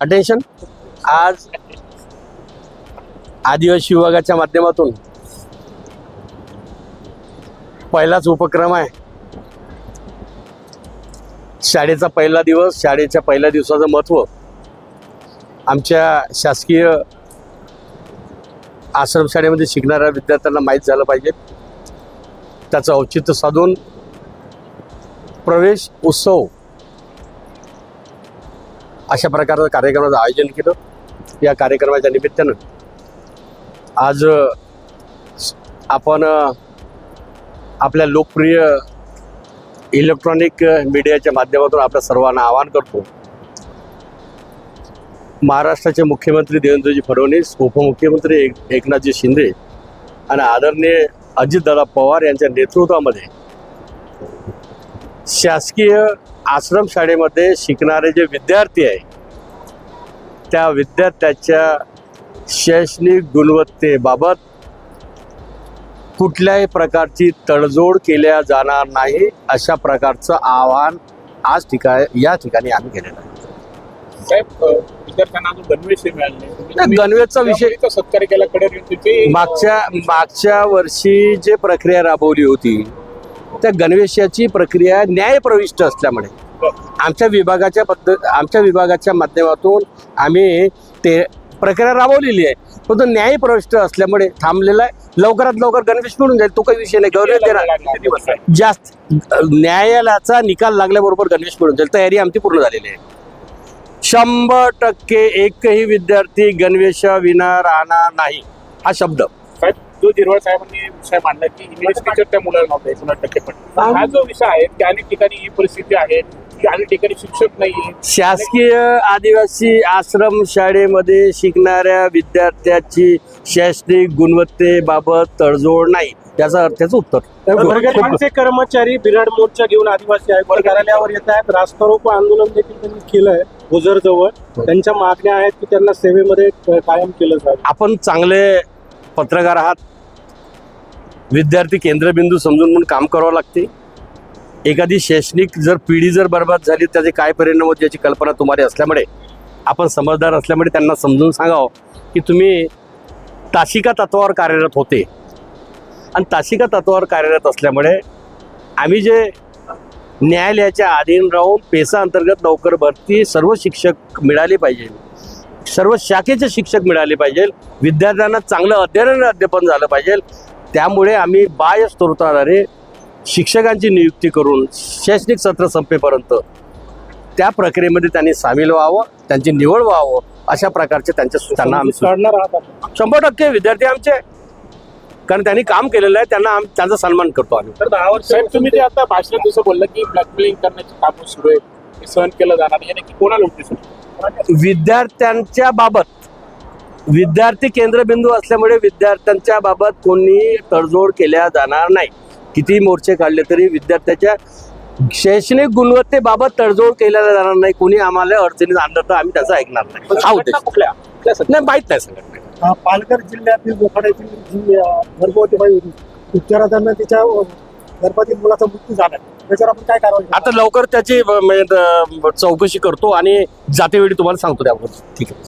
Attention आज आदिवासी विभागाच्या माध्यमातून पहिलाच उपक्रम आहे. शाळेचा पहिला दिवस शाळेच्या पहिल्या दिवसाचं महत्त्व आमच्या शासकीय आश्रमशाळेमध्ये शिकणाऱ्या विद्यार्थ्यांना माहीत झालं पाहिजे. त्याचं औचित्य साधून प्रवेश उत्सव अशा प्रकारचं कार्यक्रमाचं आयोजन केलं. या कार्यक्रमाच्या निमित्तानं आज आपण आपल्या लोकप्रिय इलेक्ट्रॉनिक मीडियाच्या माध्यमातून आपल्या सर्वांना आवाहन करतो. महाराष्ट्राचे मुख्यमंत्री देवेंद्रजी फडणवीस उपमुख्यमंत्री एक एकनाथजी शिंदे आणि आदरणीय अजितदादा पवार यांच्या नेतृत्वामध्ये शासकीय आश्रमशाळेमध्ये शिकणारे जे विद्यार्थी आहे त्या विद्यार्थ्याच्या शैक्षणिक गुणवत्तेबाबत कुठल्याही प्रकारची तडजोड केल्या जाणार नाही अशा प्रकारचं आवाहन आज ठिकाणी या ठिकाणी आम्ही केलेलं आहे. गणवेशचा विषय मागच्या मागच्या वर्षी जे प्रक्रिया राबवली होती त्या गणवेशाची प्रक्रिया न्यायप्रविष्ट असल्यामुळे आमच्या विभागाच्या पद्धत आमच्या विभागाच्या माध्यमातून आम्ही ते प्रक्रिया राबवलेली आहे. परंतु न्यायप्रविष्ट असल्यामुळे थांबलेला आहे. लवकरात लवकर गणवेश मिळून जाईल. तो काही विषय नाही. गणवेश देणार. जास्त न्यायालयाचा निकाल लागल्याबरोबर गणवेश मिळून जाईल. तयारी आमची पूर्ण झालेली आहे. शंभर टक्के एकही विद्यार्थी गणवेशाविना राहणार नाही. हा शब्द. जिरवळ साहेबांनी विषय मांडला की इंग्लिश टीचर त्या मुलाला नव्हते एकोणीस टक्के पण. हा. जो विषय आहे की अनेक ठिकाणी ही परिस्थिती आहे की अनेक ठिकाणी शिक्षक नाही. शासकीय आदिवासी आश्रम शाळेमध्ये शिकणाऱ्या विद्यार्थ्याची शैक्षणिक गुणवत्तेबाबत तडजोड नाही याचा अर्थाचं उत्तर. कर्मचारी बिराड मोर्चा घेऊन आदिवासी आयुक्त कार्यालयावर येत आहेत रास्ता रोको आंदोलन देखील त्यांनी केलंय ओझर जवळ त्यांच्या मागण्या आहेत की त्यांना सेवेमध्ये कायम केलं जाईल. आपण चांगले पत्रकार आहात विद्यार्थी केंद्रबिंदू समजून म्हणून काम करावं लागते. एखादी शैक्षणिक जर पिढी जर बर्बाद झाली त्याचे काय परिणाम होते याची कल्पना तुम्हाला असल्यामुळे आपण समजदार असल्यामुळे त्यांना समजून सांगावं की तुम्ही ताशिका तत्वावर कार्यरत होते. आणि ताशिका तत्वावर कार्यरत असल्यामुळे आम्ही जे न्यायालयाच्या अधीन राहून पेसा अंतर्गत नोकर भरती सर्व शिक्षक मिळाले पाहिजे. सर्व शाखेचे शिक्षक मिळाले पाहिजे. विद्यार्थ्यांना चांगलं अध्ययन अध्यापन झालं पाहिजे. त्यामुळे आम्ही बाह्य स्त्रोताद्वारे शिक्षकांची नियुक्ती करून शैक्षणिक सत्र संपेपर्यंत त्या प्रक्रियेमध्ये त्यांनी सामील व्हावं त्यांची निवड व्हावं अशा प्रकारचे त्यांच्या त्यांना आम्ही. शंभर टक्के विद्यार्थी आमचे कारण त्यांनी काम केलेलं आहे त्यांना त्यांचा सन्मान करतो आम्ही तर दहा वर्ष साहेब तुम्ही जे आता भाषणात जसं बोललं की ब्लॅकमेलिंग करण्याची कामं सुरू आहे हे सहन केलं जाणार. हे नक्की कोणाला विद्यार्थ्यांच्या बाबत विद्यार्थी केंद्रबिंदू असल्यामुळे विद्यार्थ्यांच्या बाबत कोणी तडजोड केल्या जाणार नाही. किती मोर्चे काढले तरी विद्यार्थ्याच्या शैक्षणिक गुणवत्तेबाबत तडजोड केल्या जाणार नाही. कोणी आम्हाला अडचणीत आणलं तर आम्ही त्याचं ऐकणार नाही. हा उद्देश. कुठल्या? नाही माहीत नाही संघटना पालघर जिल्ह्यातील बोखाड्यातील जी गर्भवती बाई होती उपचारादरम्यान तिच्या गर्भातील मुलाचा मृत्यू झाला. त्याच्यावर आपण काय कारवाई करणार? आता लवकर त्याची चौकशी करतो आणि जातेवेळी तुम्हाला सांगतो त्यावर. ठीक आहे.